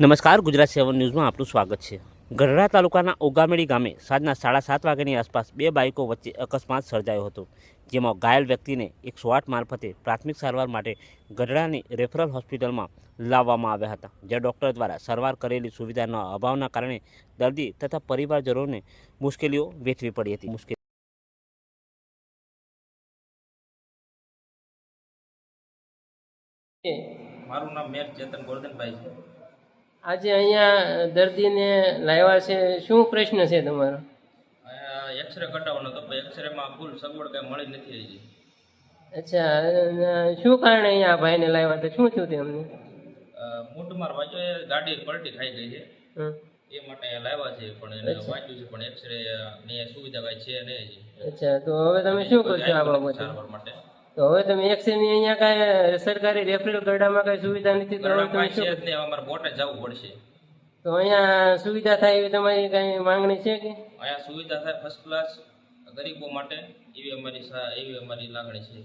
નમસ્કાર, ગુજરાત સેવન ન્યૂઝમાં આપનું સ્વાગત છે. ગઢડા તાલુકાના ઓગામેડી ગામે સાંજના સાડા સાત વાગ્યાની આસપાસ બે બાઇકો વચ્ચે અકસ્માત સર્જાયો હતો, જેમાં ઘાયલ વ્યક્તિને એકસો આઠ મારફતે પ્રાથમિક સારવાર માટે ગઢડાની રેફરલ હોસ્પિટલમાં લાવવામાં આવ્યા હતા, જ્યાં ડૉક્ટર દ્વારા સારવાર કરેલી સુવિધાના અભાવના કારણે દર્દી તથા પરિવારજનોને મુશ્કેલીઓ વેઠવી પડી હતી. મુશ્કેલી મારું નામ મેર ચેતન ગોરધનભાઈ છે. આજે અહીંયા દર્દીને લાવ્યા છે. શું પ્રશ્ન છે તમારો? એક્સરે કઢાવવાનો હતો પણ એક્સરેમાં ફૂલ સગવડ કંઈ મળી નથી હજી. અચ્છા શું કારણે અહીંયા આ ભાઈને લાવ્યા હતા? શું થયું તેમને? અ, મૂઢમાર વાંચો એ ગાડી પલટી ખાઈ ગઈ છે. એ માટે અહીંયા લાવ્યા છે પણ એને વાંચ્યું છે પણ એક્સરે ની સુવિધા કાંઈ છે નહીં અચ્છા તો હવે તમે શું કરશો આ બાબતે? તો હવે તમે એક્સરેની અહીંયા કાંઈ સરકારી રેફરલ ગરડામાં કાંઈ સુવિધા નથી તો હવે તમે શું અમારે બોટે જવું પડશે. તો અહીંયા સુવિધા થાય એવી તમારી કાંઈ માંગણી છે કે? અહીંયા સુવિધા થાય ફર્સ્ટ ક્લાસ ગરીબો માટે એવી અમારી એવી અમારી લાગણી છે.